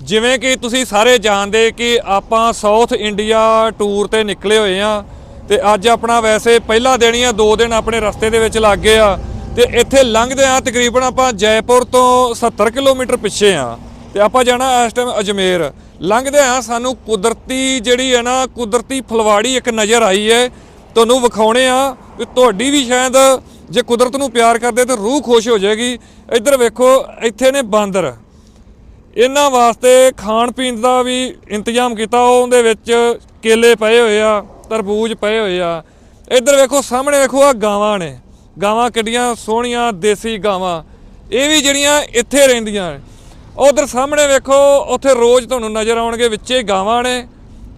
ਜਿਵੇਂ ਕਿ ਤੁਸੀਂ ਸਾਰੇ ਜਾਣਦੇ ਕਿ ਆਪਾਂ ਸਾਊਥ ਇੰਡੀਆ ਟੂਰ ਤੇ ਨਿਕਲੇ ਹੋਏ ਆ ਤੇ ਅੱਜ ਆਪਣਾ ਵੈਸੇ ਪਹਿਲਾ ਦਿਨ ਹੀ ਆ, ਦੋ ਦਿਨ ਆਪਣੇ ਰਸਤੇ ਦੇ ਵਿੱਚ ਲੱਗ ਗਏ ਆ ਤੇ ਇੱਥੇ ਲੰਘਦੇ ਆ ਤਕਰੀਬਨ ਆਪਾਂ ਜੈਪੁਰ ਤੋਂ 70 ਕਿਲੋਮੀਟਰ ਪਿੱਛੇ ਆ ਤੇ ਆਪਾਂ ਜਾਣਾ ਇਸ ਟਾਈਮ ਅਜਮੇਰ। ਲੰਘਦੇ ਆ ਸਾਨੂੰ ਕੁਦਰਤੀ ਜਿਹੜੀ ਹੈ ਨਾ, ਕੁਦਰਤੀ ਫਲਵਾੜੀ ਇੱਕ ਨਜ਼ਰ ਆਈ ਹੈ। ਤੁਹਾਨੂੰ ਵਿਖਾਉਣੇ ਆ ਵੀ ਤੁਹਾਡੀ ਵੀ ਸ਼ਾਇਦ ਜੇ ਕੁਦਰਤ ਨੂੰ ਪਿਆਰ ਕਰਦੇ ਤਾਂ ਰੂਹ ਖੁਸ਼ ਹੋ ਜਾਏਗੀ। ਇੱਧਰ ਵੇਖੋ, ਇੱਥੇ ਨੇ ਬਾਂਦਰ। ਇਹਨਾਂ ਵਾਸਤੇ ਖਾਣ ਪੀਣ ਦਾ ਵੀ ਇੰਤਜ਼ਾਮ ਕੀਤਾ। ਉਹਦੇ ਵਿੱਚ ਕੇਲੇ ਪਏ ਹੋਏ ਆ, ਤਰਬੂਜ ਪਏ ਹੋਏ ਆ। ਇੱਧਰ ਵੇਖੋ, ਸਾਹਮਣੇ ਵੇਖੋ ਆ ਗਾਵਾਂ ਨੇ। ਗਾਵਾਂ ਕਿੱਡੀਆਂ ਸੋਹਣੀਆਂ ਦੇਸੀ ਗਾਵਾਂ। ਇਹ ਵੀ ਜਿਹੜੀਆਂ ਇੱਥੇ ਰਹਿੰਦੀਆਂ ਨੇ। ਉਧਰ ਸਾਹਮਣੇ ਵੇਖੋ, ਉੱਥੇ ਰੋਜ਼ ਤੁਹਾਨੂੰ ਨਜ਼ਰ ਆਉਣਗੇ ਵਿੱਚੇ ਗਾਵਾਂ ਨੇ।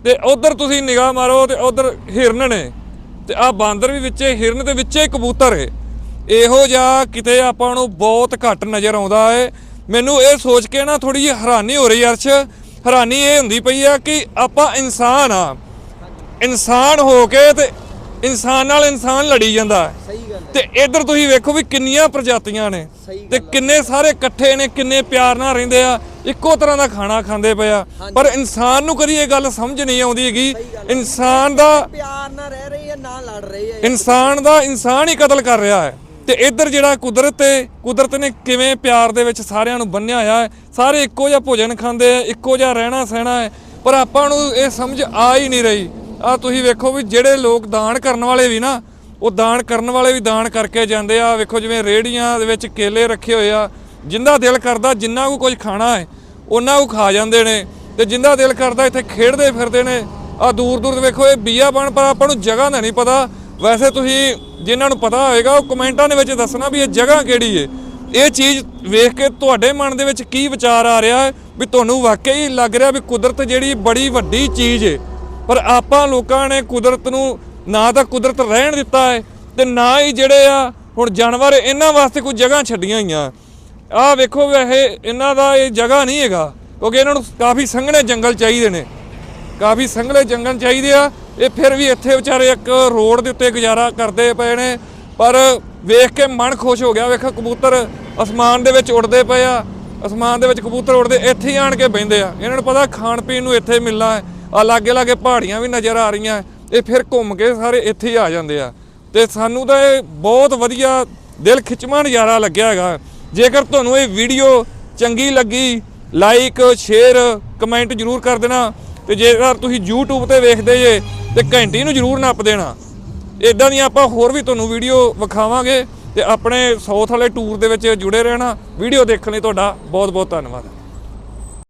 ਤੇ ਉਧਰ ਤੁਸੀਂ ਨਿਗਾਹ ਮਾਰੋ ਤੇ ਉਧਰ ਹਿਰਨ ਨੇ। ਤੇ ਆ ਬਾਂਦਰ ਵੀ ਵਿੱਚੇ, ਹਿਰਨ ਤੇ ਵਿੱਚੇ ਕਬੂਤਰ ਹੈ ਇਹੋ ਜਿਹਾ ਕਿਤੇ ਆਪਾਂ ਨੂੰ ਬਹੁਤ ਘੱਟ ਨਜ਼ਰ ਆਉਂਦਾ ਹੈ ਮੈਨੂੰ ਇਹ ਸੋਚ ਕੇ ਨਾ ਥੋੜੀ ਜਿਹੀ ਹੈਰਾਨੀ ਹੋ ਰਹੀ ਅਰਸ਼। ਹੈਰਾਨੀ ਇਹ ਹੁੰਦੀ ਪਈ ਆ ਕਿ ਆਪਾਂ ਇਨਸਾਨ ਆ। ਇਨਸਾਨ ਹੋ ਕੇ ਤੇ ਇਨਸਾਨ ਨਾਲ ਇਨਸਾਨ ਲੜੀ ਜਾਂਦਾ। ਸਹੀ ਗੱਲ ਤੇ ਇੱਧਰ ਤੁਸੀਂ ਵੇਖੋ ਵੀ ਕਿੰਨੀਆਂ ਪ੍ਰਜਾਤੀਆਂ ਨੇ। ਤੇ ਕਿੰਨੇ ਸਾਰੇ ਇਕੱਠੇ ਨੇ ਕਿੰਨੇ ਪਿਆਰ ਨਾਲ ਰਹਿੰਦੇ ਆ। ਇੱਕੋ ਤਰ੍ਹਾਂ ਦਾ ਖਾਣਾ ਖਾਂਦੇ ਪਏ ਆ। ਪਰ ਇਨਸਾਨ ਨੂੰ ਕਦੀ ਇਹ ਗੱਲ ਸਮਝ ਨਹੀਂ ਆਉਂਦੀ ਹੈਗੀ। ਇਨਸਾਨ ਦਾ ਪਿਆਰ ਨਾਲ ਰਹਿ ਰਹੀ ਹੈ ਨਾ ਲੜ ਰਹੀ ਹੈ ਇਨਸਾਨ ਦਾ ਇਨਸਾਨ ਹੀ ਕਤਲ ਕਰ ਰਿਹਾ ਹੈ। ਤੇ ਇੱਧਰ ਜਿਹੜਾ ਕੁਦਰਤ ਹੈ ਕੁਦਰਤ ਨੇ ਕਿਵੇਂ ਪਿਆਰ ਦੇ ਵਿੱਚ ਸਾਰਿਆਂ ਨੂੰ ਬੰਨਿਆ ਹੋਇਆ ਹੈ, ਸਾਰੇ ਇੱਕੋ ਜਿਹਾ ਭੋਜਨ ਖਾਂਦੇ ਆ, ਇੱਕੋ ਜਿਹਾ ਰਹਿਣਾ ਸਹਿਣਾ ਹੈ, ਪਰ ਆਪਾਂ ਨੂੰ ਇਹ ਸਮਝ ਆ ਹੀ ਨਹੀਂ ਰਹੀ। ਆ ਤੁਸੀਂ ਵੇਖੋ ਵੀ ਜਿਹੜੇ ਲੋਕ ਦਾਨ ਕਰਨ ਵਾਲੇ ਵੀ ਨਾ, ਉਹ ਦਾਨ ਕਰਨ ਵਾਲੇ ਵੀ ਦਾਨ ਕਰਕੇ ਜਾਂਦੇ ਆ। ਵੇਖੋ ਜਿਵੇਂ ਰੇੜੀਆਂ ਦੇ ਵਿੱਚ ਕੇਲੇ ਰੱਖੇ ਹੋਏ ਆ, ਜਿੰਦਾ ਦਿਲ ਕਰਦਾ ਜਿੰਨਾ ਕੋ ਕੁਝ ਖਾਣਾ ਹੈ ਉਹਨਾਂ ਕੋ ਖਾ ਜਾਂਦੇ ਨੇ। ਤੇ ਜਿੰਦਾ ਦਿਲ ਕਰਦਾ ਇੱਥੇ ਖੇਡਦੇ ਫਿਰਦੇ ਨੇ, ਆ ਦੂਰ ਦੂਰ ਵੇਖੋ ਇਹ ਬੀਆ ਬਣ ਪਰ ਆਪਾਂ ਨੂੰ ਜਗ੍ਹਾ ਦਾ ਨਹੀਂ ਪਤਾ। ਵੈਸੇ ਤੁਸੀਂ ਜਿਨ੍ਹਾਂ ਨੂੰ ਪਤਾ ਹੋਏਗਾ, ਉਹ ਕਮੈਂਟਾਂ ਦੇ ਵਿੱਚ ਦੱਸਣਾ ਵੀ ਇਹ ਜਗ੍ਹਾ ਕਿਹੜੀ ਏ। ਇਹ ਚੀਜ਼ ਵੇਖ ਕੇ ਤੁਹਾਡੇ ਮਨ ਦੇ ਵਿੱਚ ਕੀ ਵਿਚਾਰ ਆ ਰਿਹਾ ਹੈ? ਵੀ ਤੁਹਾਨੂੰ ਵਾਕਈ ਲੱਗ ਰਿਹਾ ਵੀ ਕੁਦਰਤ ਜਿਹੜੀ ਬੜੀ ਵੱਡੀ ਚੀਜ਼ ਏ। ਪਰ ਆਪਾਂ ਲੋਕਾਂ ਨੇ ਕੁਦਰਤ ਨੂੰ ਨਾ ਤਾਂ ਕੁਦਰਤ ਰਹਿਣ ਦਿੱਤਾ ਹੈ ਤੇ ਨਾ ਹੀ ਜਿਹੜੇ ਆ ਹੁਣ ਜਾਨਵਰ ਇਹਨਾਂ ਵਾਸਤੇ ਕੋਈ ਜਗ੍ਹਾ ਛੱਡੀਆਂ ਹੋਈਆਂ। ਆਹ ਵੇਖੋ ਵੈਸੇ ਇਹਨਾਂ ਦਾ ਇਹ ਜਗ੍ਹਾ ਨਹੀਂ ਹੈਗਾ, ਕਿਉਂਕਿ ਇਹਨਾਂ ਨੂੰ ਕਾਫੀ ਸੰਘਣੇ ਜੰਗਲ ਚਾਹੀਦੇ ਨੇ। ਕਾਫੀ ਸੰਘਣੇ ਜੰਗਲ ਚਾਹੀਦੇ ਆ ਇਹ ਫਿਰ ਵੀ ਇੱਥੇ ਵਿਚਾਰੇ ਇੱਕ ਰੋਡ ਦੇ ਉੱਤੇ ਗੁਜ਼ਾਰਾ ਕਰਦੇ ਪਏ ਨੇ, ਪਰ ਵੇਖ ਕੇ ਮਨ ਖੁਸ਼ ਹੋ ਗਿਆ। ਵੇਖ ਕਬੂਤਰ ਅਸਮਾਨ ਦੇ ਵਿੱਚ ਉੱਡਦੇ ਪਏ ਆ, ਅਸਮਾਨ ਦੇ ਵਿੱਚ ਕਬੂਤਰ ਉੱਡਦੇ ਇੱਥੇ ਹੀ ਆਣ ਕੇ ਬਹਿੰਦੇ ਆ। ਇਹਨਾਂ ਨੂੰ ਪਤਾ ਖਾਣ ਪੀਣ ਨੂੰ ਇੱਥੇ ਮਿਲਣਾ ਹੈ, ਆ ਲਾਗੇ ਲਾਗੇ ਪਹਾੜੀਆਂ ਵੀ ਨਜ਼ਰ ਆ ਰਹੀਆਂ, ਇਹ ਫਿਰ ਘੁੰਮ ਕੇ ਸਾਰੇ ਇੱਥੇ ਹੀ ਆ ਜਾਂਦੇ ਆ। ਤੇ ਸਾਨੂੰ ਤਾਂ ਇਹ ਬਹੁਤ ਵਧੀਆ ਦਿਲ ਖਿੱਚਵਾਂ ਨਜ਼ਾਰਾ ਲੱਗਿਆ ਹੈਗਾ। ਜੇਕਰ ਤੁਹਾਨੂੰ ਇਹ ਵੀਡੀਓ ਚੰਗੀ ਲੱਗੀ ਲਾਈਕ ਸ਼ੇਅਰ ਕਮੈਂਟ ਜਰੂਰ ਕਰ ਦੇਣਾ। ਤੇ ਜੇਕਰ ਤੁਸੀਂ YouTube ਤੇ ਵੇਖਦੇ ਜੇ, ਤੇ ਘੰਟੀ ਨੂੰ ਜਰੂਰ ਨੱਪ ਦੇਣਾ। ਇਦਾਂ ਦੀਆਂ ਆਪਾਂ ਹੋਰ ਵੀ ਤੁਹਾਨੂੰ ਵੀਡੀਓ ਵਿਖਾਵਾਂਗੇ ਤੇ ਆਪਣੇ ਸਾਊਥ ਵਾਲੇ ਟੂਰ ਦੇ ਵਿੱਚ ਜੁੜੇ ਰਹਿਣਾ। ਵੀਡੀਓ ਦੇਖਣ ਲਈ ਤੁਹਾਡਾ ਬਹੁਤ ਬਹੁਤ ਧੰਨਵਾਦ।